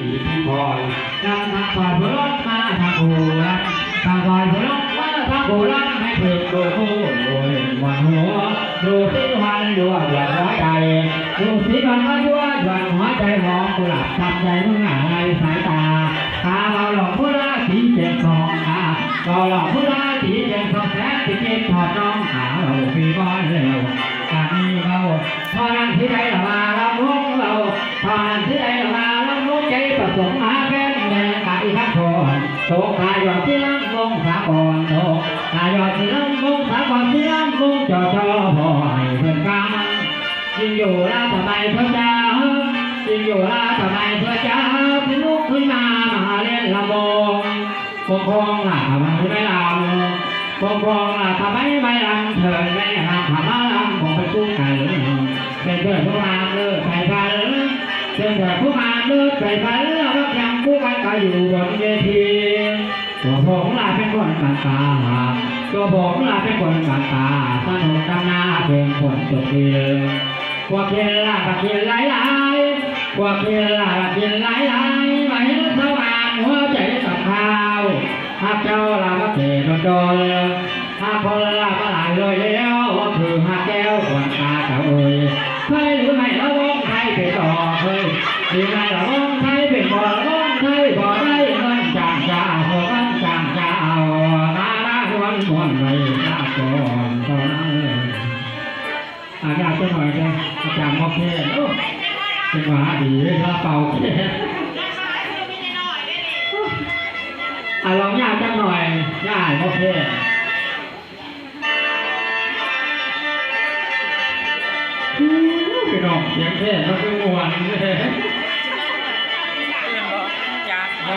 ที่คอยนำทางคอยเพื่อมาทางโูรักทางคอยเพื่อมาทางโูรักให้เพิ่มดูโอ้ยมันหัวดูสิวันดูหยาดหัวใจดูสิมันก็ยั่วหยาดหัวใจมองกุหลาบทำใจเมื่อไงสายตาตาเราหลอกผู้ละสีเจ็บทองตาเราหลอกผู้ละสีเจ็บทองแท้ที่เก็บถอดน้องหาเราพี่บอยเร็วการนี้เราพอนั้นที่ใดเรามา โตกายอดที่ลำวงสาก่อนโตกายอดที่ลำวงสาก่อนที่ลำวงจอจอพอให้เพื่อนกันยิ่งอยู่ล้วทำไมเพื่อเจ้ายิ่งอยู่ล้วทำไมเพื่อเจ้าที่ลุกขึ้นมามาเล่นลำวงคงคงล่ะมันไม่ลำคงคงละทำไมไม่ลำเถิดไม่ลำทำไมลำคงไปกู้ไก่เป็นเพื่อนผู้มาเลิกไก่พัน เมื่อผู้มาเลิกไก่พันแล้วก็ยังคู่กันก็อยู่บนเวทีตัวผมล่ะเป็นคนกันตาตัวผมล่ะเป็นคนกันตาสนุกกันหน้าเพลงคนจบเดียวพวกเกล่ะก็เกลไหลายหลายพวกเกล่ะก็เกลไหลายหลไม่เห็นสว่างหัวใจสับขาหากเจ้าล่ะก็เทโดนโดนหากคนลาาจารย์จะหน่อยเลยอาจารย์มอเพศโอ้เป็นหมาดีลาเป่าเพศอะลองยากจังหน่อยง่ายมอเพศพี่น้องเสียงเพศมันคือมวนเลยยืนบ่จ้าอ้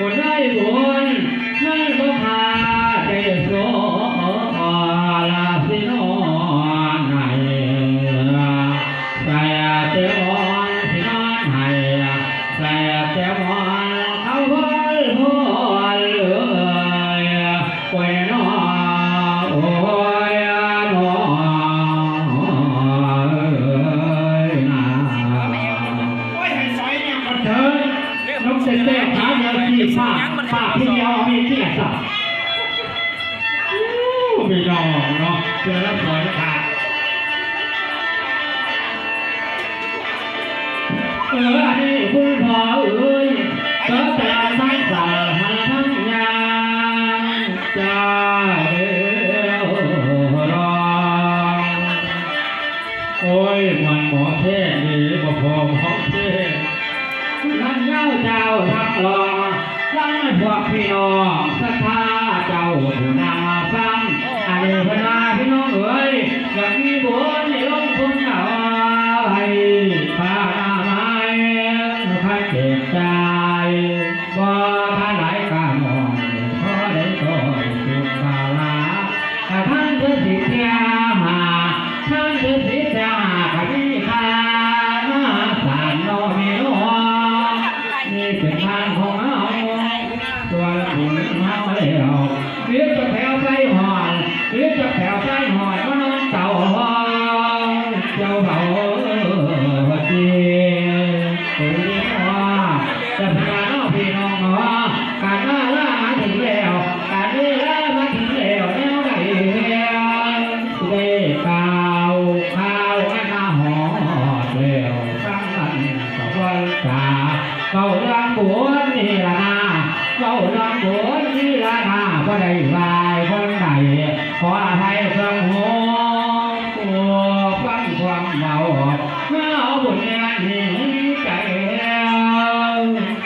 มาโอ้ น้องเซนเต้ขาเดียวที่ผ้าผ้าที่เดียวมีเกียรติศักไม่ยอมเนาะเจอแล้วสวยขาดเอออันนี้คุณพ่อเอ้ยเกิดแต่สายสาหันทั้ง เจ้าเจ้าทักรองนั่นพวกพี่น้องศรัทธาเจ้าผู้นำ ได้ลายเไหนขอให้สังหัวตัวฟังความเมาเอาบุญงานหินใจ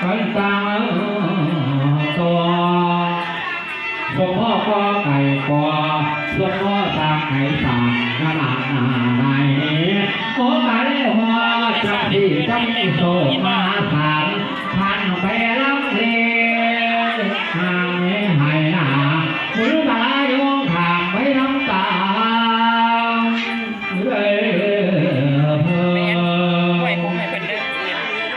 คนตาตัวสมพ่อก็ไก่กอสมพ่อตาไก่ตาขนาดไหนโอ้ไก่หัวจะดีต้องโสมา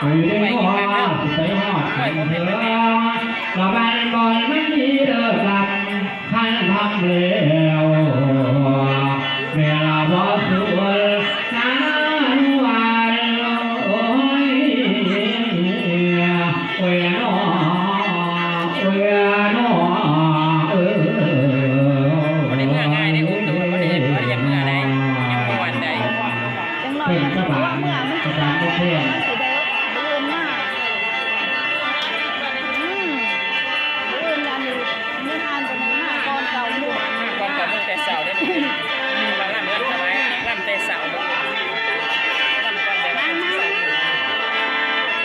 ไปกันไปเนาะไปกันไปเนาะกลับบ้านบ่อยมันดีเด้อกลับขันทำแล้วเวลาบ่สวยนานวันโอ้ยโอ้ยเนาะโอ้ยเนาะเออวันนี้เมื่อง่ายได้อุ้มตัววันี้เห็นว่าอย่างเมื่อใดยังบ่วันใดเป็นสบายสบายเพื่อน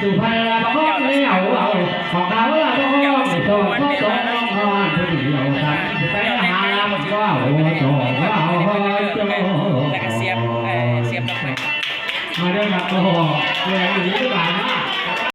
สุภาลาปรองเหนีเอาของาเวลาประคองสุโตโตโตนอนผู้เดียวสันไปหาลำก็โอ้โจว้าวโจแล้วก็เสียบเสียบลงไปมาเรื่องแบบโอ้โหเรียอยู่ที่านะ